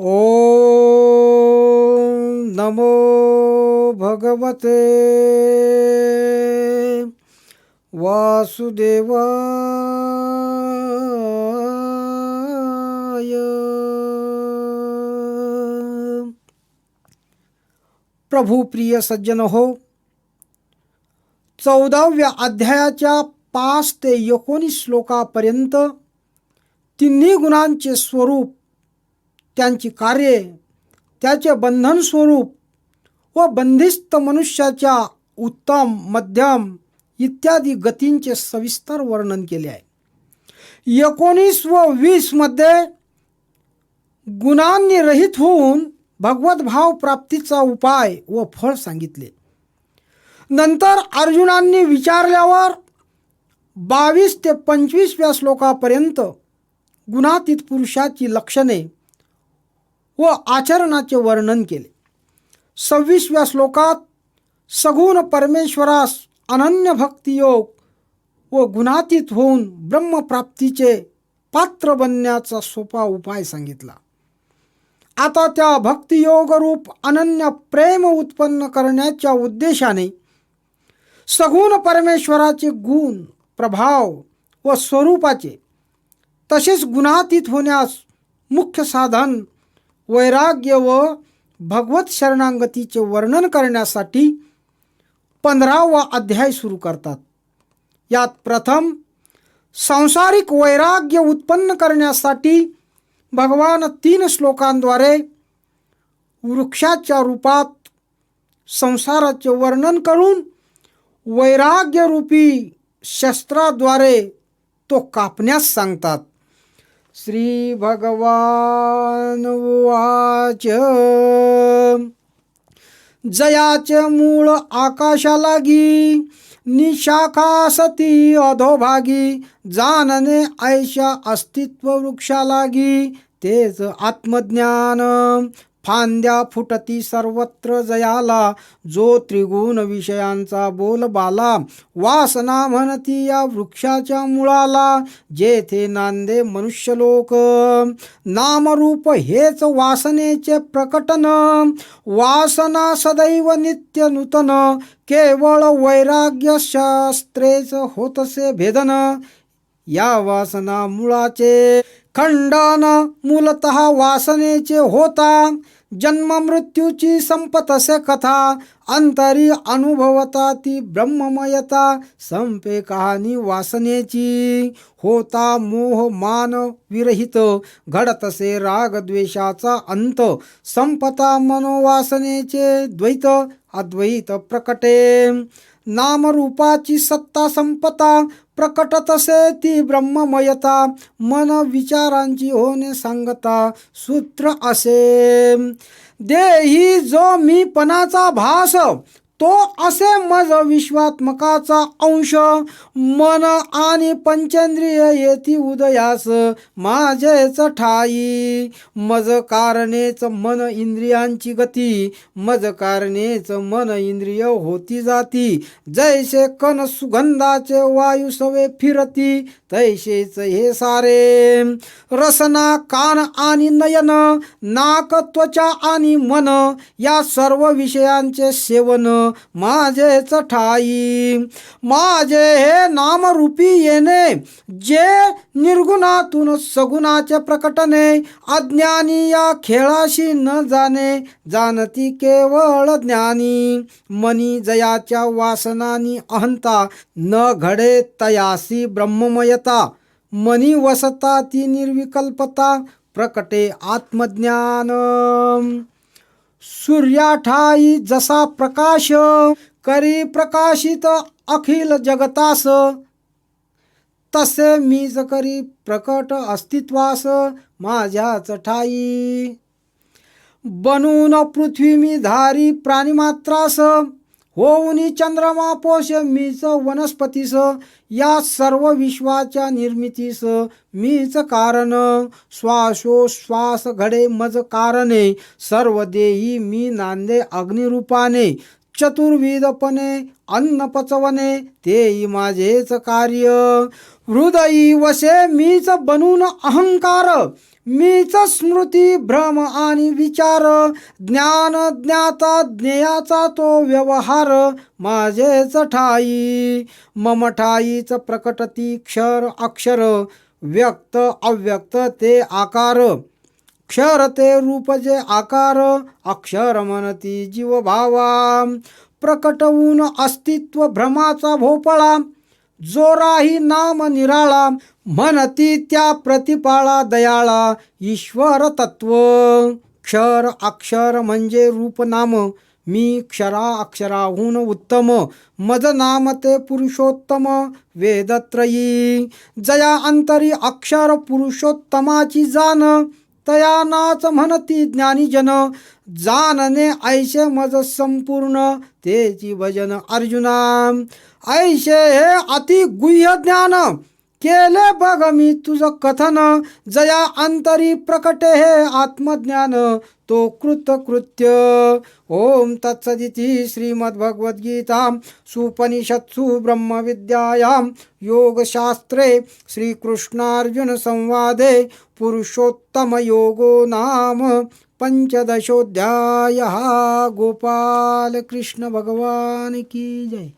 ॐ नमो भगवते। वासुदेवाय। प्रभू प्रिय सज्जन हो चौदाव्या अध्यायाच्या पाच ते एकोणीस श्लोकापर्यंत तिन्ही गुणांचे स्वरूप त्यांची कार्ये त्याचे बंधन स्वरूप व बंदिस्त मनुष्याच्या उत्तम मध्यम इत्यादी गतींचे सविस्तर वर्णन केले आहे. एकोणीस व वीसमध्ये गुणांनी रहित होऊन भगवत भाव प्राप्तीचा उपाय व फळ सांगितले. नंतर अर्जुनांनी विचारल्यावर बावीस ते पंचवीसव्या श्लोकापर्यंत गुणातीत पुरुषाची लक्षणे व आचरणाचे वर्णन केले. सव्वीसव्या श्लोकात सगुण परमेश्वरास अनन्य भक्तियोग व गुणातीत होऊन ब्रह्मप्राप्तीचे पात्र बनण्याचा सोपा उपाय सांगितला. आता त्या भक्तियोगरूप अनन्य प्रेम उत्पन्न करण्याच्या उद्देशाने सगुण परमेश्वराचे गुण प्रभाव व स्वरूपाचे तसेच गुणातीत होण्यास मुख्य साधन वैराग्य व भगवत शरणांगतीचे वर्णन करण्यासाठी पंधरावा अध्याय सुरू करतात. यात प्रथम सांसारिक वैराग्य उत्पन्न करण्यासाठी भगवान तीन श्लोकांद्वारे वृक्षाच्या रूपात संसाराचे वर्णन करून वैराग्यरूपी शस्त्राद्वारे तो कापण्यास सांगतात. श्री भगवान जयाचे मूळ आकाशालागी निशाखा सती अधोभागी जानने ऐशा अस्तित्व वृक्षा लागी तेच आत्मज्ञान। फांद्या फुटती सर्वत्र जयाला. जो त्रिगुण विषयांचा बोलबाला वासना म्हणती या वृक्षाच्या मुळाला. जेथे नांदे मनुष्यलोक. नामरूप हेच वासनेचे प्रकटन. वासना सदैव नित्य नूतन. केवळ वैराग्य शास्त्रेच होतसे भेदन. या वासना मुळाचे खंडन मूलत वासनेचे होता. जन्म मृत्यूची संपतसे कथा अंतरी अनुभवता ती ब्रह्ममयता संपे कहाणी वासनेची. होता मोह मान विरहित घडतसे राग द्वेषाचा अंत संपता मनोवासनेचे द्वैत अद्वैत प्रकटे। नामरूपाची सत्ता संपता प्रकट तसे ती ब्रह्ममयता मन विचारांची होणे सांगता सूत्र असे। देही जो मी पणाचा भास तो असे मज विश्वात्मकाचा अंश मन आणि पंचेंद्रिय येती उदयास माझेच ठाई. मज कारणेच मन इंद्रियांची गती मज कारणेच मन इंद्रिय होती जाती. जैसे कण सुगंधाचे वायू सवे फिरती तैसेच हे सारे. रसना कान आणि नयन नाक त्वचा आणि मन या सर्व विषयांचे सेवन माझे ठाई माझे हे नामरूपी येणे जे निर्गुणातून सगुणाचे प्रकटने अज्ञानी या खेळाशी न जाणे जाणती केवळ ज्ञानी. मनी जयाच्या वासनानी अहंता न घडे तयासी ब्रह्ममयता. मनी वसता ती निर्विकल्पता प्रकटे आत्मज्ञान सूर्याठाई जसा प्रकाश करी प्रकाशित अखिल जगतास. तसे मीच करी प्रकट अस्तित्वास माझ्याच ठाई. बनून पृथ्वी मी धारी प्राणीमात्रास. होऊनी चंद्रमा पोष मीच वनस्पतीस या सर्व विश्वाच्या निर्मितीस मीच कारण. श्वासोश्वास घडे मज कारणे सर्व देही मी नांदे अग्निरूपाने. चतुर्विधपणे अन्न पचवणे तेही माझेच कार्य. हृदयी वसे मीच बनून अहंकार मीच स्मृती भ्रम आणि विचार. ज्ञान ज्ञाता ज्ञेयाचा तो व्यवहार माझेच ठाई. मम ठाईच प्रकटती क्षर अक्षर व्यक्त अव्यक्त ते आकार. क्षर ते रूप जे आकार अक्षर म्हणती जीव भावा प्रकटवून अस्तित्व भ्रमाचा भोपळा। जोराही नाम निराळा। म्हणती त्या प्रतिपाळा दयाळा। ईश्वर तत्व। क्षर अक्षर म्हणजे रूप नाम मी क्षरा अक्षराहून उत्तम। मज नाम ते पुरुषोत्तम। वेदत्रयी। जया अंतरी अक्षर पुरुषोत्तमाची जाण तया नाच म्हणती ज्ञानीजन जानने ऐशे मज संपूर्ण तेची भजन अर्जुना. ऐशे हे अति गुह्य ज्ञान. केले बघ मी तुझं कथन. जया अंतरी प्रकटे हे आत्मज्ञान. तो कृतकृत्य. ओम तत्सदिती श्रीमद्भगवद्गीता सुपनिषत्सु ब्रह्मविद्यायां योगशास्त्रे श्रीकृष्णार्जुन संवादे पुरुषोत्तमयोगो नाम पञ्चदशोऽध्यायः. गोपालकृष्ण भगवान की जय।